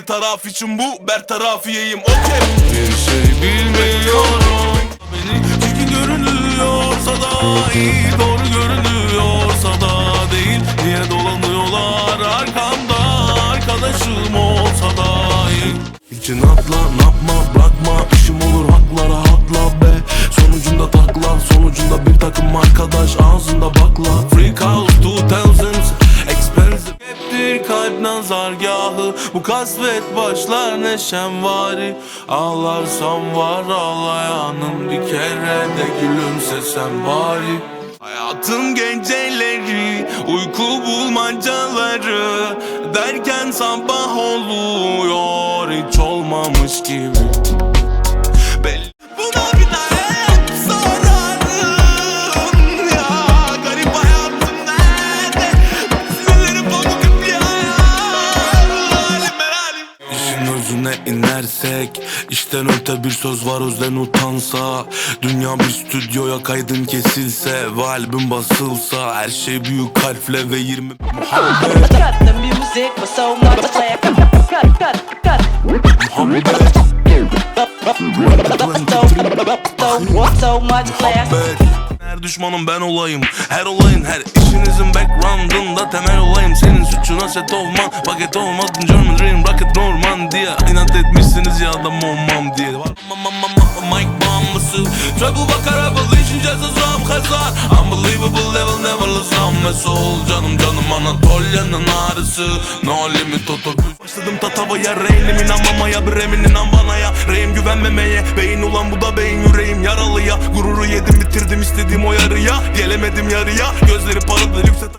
Bir taraf için bu bertarafiyeyim okey. Bir şey bilmiyorum. Beni çirkin görünüyorsa da iyi Doğru görünüyorsa da değil. Niye dolanıyorlar arkamda Arkadaşım olsa da iyi. İçin atla yapma bırakma işim olur haklara hakla be. Sonucunda takla sonucunda bir takım arkadaş ağzında bakla. Freak House nazargahı. Bu kasvet başlar neşem vari. Ağlarsam var ağlayanın Bir kere de gülümsesem bari. Hayatın geceleri, uyku bulmacaları Derken sabah oluyor hiç olmamış gibi inersek işten öte bir söz var özden utansa Dünya bir stüdyoya kaydın kesilse Ve albüm basılsa Her şey büyük harfle ve 20 Muhammed Cut the music for so much like cut, cut, cut, cut. Muhammed So, so much class. Muhammed Her düşmanım ben olayım Her olayın her işinizin backgroundında temel olayım Senin suçuna set olman Paket olmadın German Dream Rocket Norman adam olmam diye. Mike bombası? Trouble bakar revelation just as kazan Unbelievable level never lose I'm soul. Canım canım Anatolia'nın ağrısı. No limit otobüs Başladım tatavaya Reynim inanmamaya Bir emin inan bana ya Reyim güvenmemeye Beyin ulan bu da beyin yüreğim yaralı ya Gururu yedim bitirdim istediğim o yarıya. Gelemedim yarıya Gözleri parladı